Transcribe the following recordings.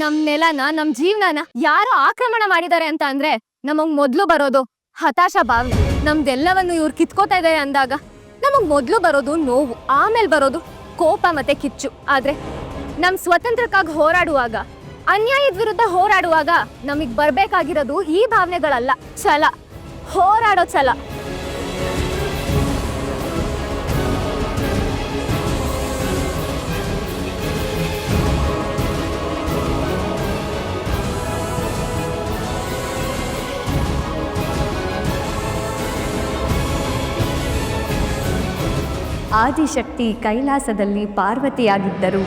ನಮ್ ನೆಲನ ನಮ್ ಜೀವನನ ಯಾರು ಆಕ್ರಮಣ ಮಾಡಿದ್ದಾರೆ ಅಂತ ಅಂದ್ರೆ ನಮಗ್ ಮೊದ್ಲು ಬರೋದು ಹತಾಶ ಭಾವನೆ ನಮ್ದೆಲ್ಲವನ್ನು ಇವ್ರು ಕಿತ್ಕೋತಾ ಇದ್ದಾರೆ ಅಂದಾಗ ನಮಗ್ ಮೊದ್ಲು ಬರೋದು ನೋವು, ಆಮೇಲೆ ಬರೋದು ಕೋಪ ಮತ್ತೆ ಕಿಚ್ಚು. ಆದ್ರೆ ನಮ್ ಸ್ವತಂತ್ರಕ್ಕಾಗಿ ಹೋರಾಡುವಾಗ, ಅನ್ಯಾಯದ ವಿರುದ್ಧ ಹೋರಾಡುವಾಗ ನಮಗ್ ಬರ್ಬೇಕಾಗಿರೋದು ಈ ಭಾವನೆಗಳಲ್ಲ, ಛಲ. ಹೋರಾಡೋ ಛಲ. ಆದಿಶಕ್ತಿ ಕೈಲಾಸದಲ್ಲಿ ಪಾರ್ವತಿಯಾಗಿದ್ದರು.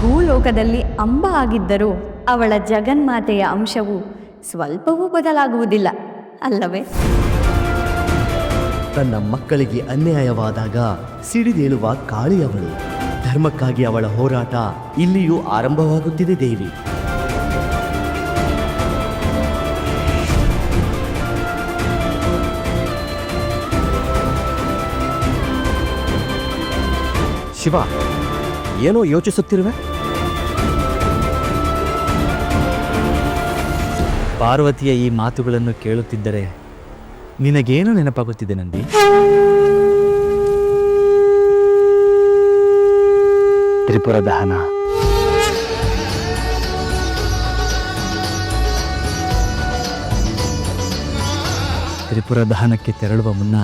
ಭೂಲೋಕದಲ್ಲಿ ಅಂಬ ಆಗಿದ್ದರೂ. ಅವಳ ಜಗನ್ಮಾತೆಯ ಅಂಶವು ಸ್ವಲ್ಪವೂ ಬದಲಾಗುವುದಿಲ್ಲ, ಅಲ್ಲವೇ? ತನ್ನ ಮಕ್ಕಳಿಗೆ ಅನ್ಯಾಯವಾದಾಗ ಸಿಡಿದೇಳುವ ಕಾಳಿಯವಳು ಧರ್ಮಕ್ಕಾಗಿ ಅವಳ ಹೋರಾಟ ಇಲ್ಲಿಯೂ ಆರಂಭವಾಗುತ್ತಿದೆ ದೇವಿ. ಶಿವ ಏನೋ ಯೋಚಿಸುತ್ತಿರುವೆ? ಪಾರ್ವತಿಯ ಈ ಮಾತುಗಳನ್ನು ಕೇಳುತ್ತಿದ್ದರೆ ನಿನಗೇನು ನೆನಪಾಗುತ್ತಿದೆ ನಂದಿ? ತ್ರಿಪುರ ದಹನ. ತ್ರಿಪುರ ದಹನಕ್ಕೆ ತೆರಳುವ ಮುನ್ನ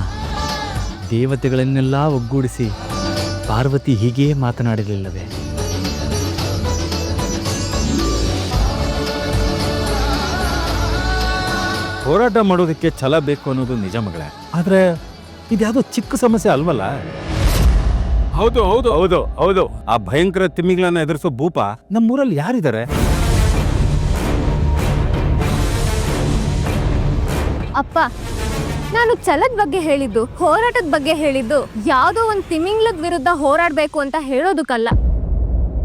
ದೇವತೆಗಳನ್ನೆಲ್ಲ ಒಗ್ಗೂಡಿಸಿ ಪಾರ್ವತಿ ಹೀಗೆಯೇ ಮಾತನಾಡಲಿಲ್ಲವೆ? ಹೋರಾಟ ಮಾಡೋದಕ್ಕೆ ಛಲ ಬೇಕು ಅನ್ನೋದು ನಿಜ ಮಗಳೇ. ಆದ್ರೆ ಇದ್ಯಾವುದೋ ಚಿಕ್ಕ ಸಮಸ್ಯೆ ಅಲ್ವಲ್ಲ? ಹೌದು ಹೌದು. ಹೌದು ಹೌದು. ಆ ಭಯಂಕರ ತಿಮ್ಮಿಗಳನ್ನ ಎದುರಿಸೋ ಭೂಪ ನಮ್ಮೂರಲ್ಲಿ ಯಾರಿದ್ದಾರೆ? ಅಪ್ಪ ನಾನು ಛಲದ ಬಗ್ಗೆ ಹೇಳಿದ್ದು, ಹೋರಾಟದ ಬಗ್ಗೆ ಹೇಳಿದ್ದು, ಯಾವುದೋ ಒಂದು ತಿಮಿಂಗ್ಲದ ವಿರುದ್ಧ ಹೋರಾಡಬೇಕು ಅಂತ ಹೇಳೋದಕ್ಕಲ್ಲ.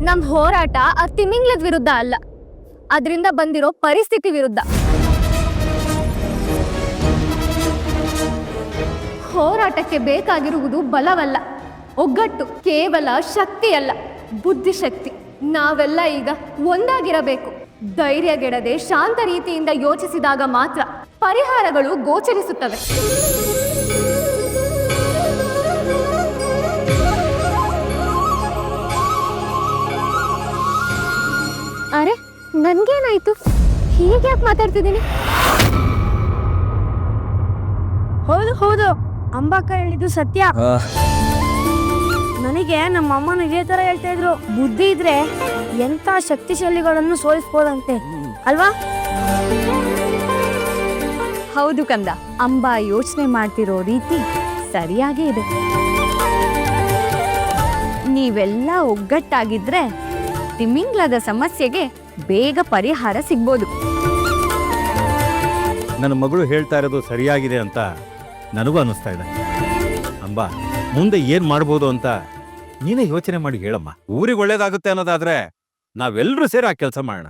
ನಮ್ಮ ಹೋರಾಟ ಆ ತಿಮಿಂಗ್ಲದ ವಿರುದ್ಧ ಅಲ್ಲ. ಅದರಿಂದ ಬಂದಿರೋ ಪರಿಸ್ಥಿತಿ ವಿರುದ್ಧ. ಹೋರಾಟಕ್ಕೆ ಬೇಕಾಗಿರುವುದು ಬಲವಲ್ಲ. ಒಗ್ಗಟ್ಟು, ಕೇವಲ ಶಕ್ತಿ ಅಲ್ಲ ಬುದ್ಧಿಶಕ್ತಿ. ನಾವೆಲ್ಲ ಈಗ ಒಂದಾಗಿರಬೇಕು. ಧೈರ್ಯಗೆಡದೆ ಶಾಂತ ರೀತಿಯಿಂದ ಯೋಚಿಸಿದಾಗ ಮಾತ್ರ ಪರಿಹಾರಗಳು ಗೋಚರಿಸುತ್ತವೆ. ಅರೆ ನನ್ಗೇನಾಯ್ತು? ಹೀಗೆ ಯಾಕೆ ಮಾತಾಡ್ತಿದ್ದೀನಿ? ಹೌದು ಹೌದು. ಅಂಬಾಕ ಹೇಳಿದ್ದು ಸತ್ಯ. ನನಗೆ ನಮ್ಮ ಅಮ್ಮನ ಇದೇ ತರ ಹೇಳ್ತಾ ಇದ್ರು. ಬುದ್ಧಿ ಇದ್ರೆ ಎಂತ ಶಕ್ತಿಶಾಲಿಗಳನ್ನು ಸೋಲಿಸ್ಬೋದಂತೆ. ಅಲ್ವಾ? ಹೌದು ಕಂದ. ಅಂಬಾ ಯೋಚನೆ ಮಾಡ್ತಿರೋ ರೀತಿ ಸರಿಯಾಗೇ ಇದೆ. ನೀವೆಲ್ಲ ಒಗ್ಗಟ್ಟಾಗಿದ್ರೆ ತಿಮಿಂಗ್ಲದ ಸಮಸ್ಯೆಗೆ ಬೇಗ ಪರಿಹಾರ ಸಿಗ್ಬೋದು. ನನ್ನ ಮಗಳು ಹೇಳ್ತಾ ಇರೋದು ಸರಿಯಾಗಿದೆ ಅಂತ ನನಗೂ ಅನಿಸ್ತಾ ಇದೆ. ಅಂಬಾ ಮುಂದೆ ಏನು ಮಾಡ್ಬೋದು ಅಂತ ನೀನೇ ಯೋಚನೆ ಮಾಡಿ ಹೇಳಮ್ಮ. ಊರಿಗೆ ಒಳ್ಳೇದಾಗುತ್ತೆ ಅನ್ನೋದಾದ್ರೆ ನಾವೆಲ್ಲರೂ ಸೇರಿ ಆ ಕೆಲಸ ಮಾಡೋಣ.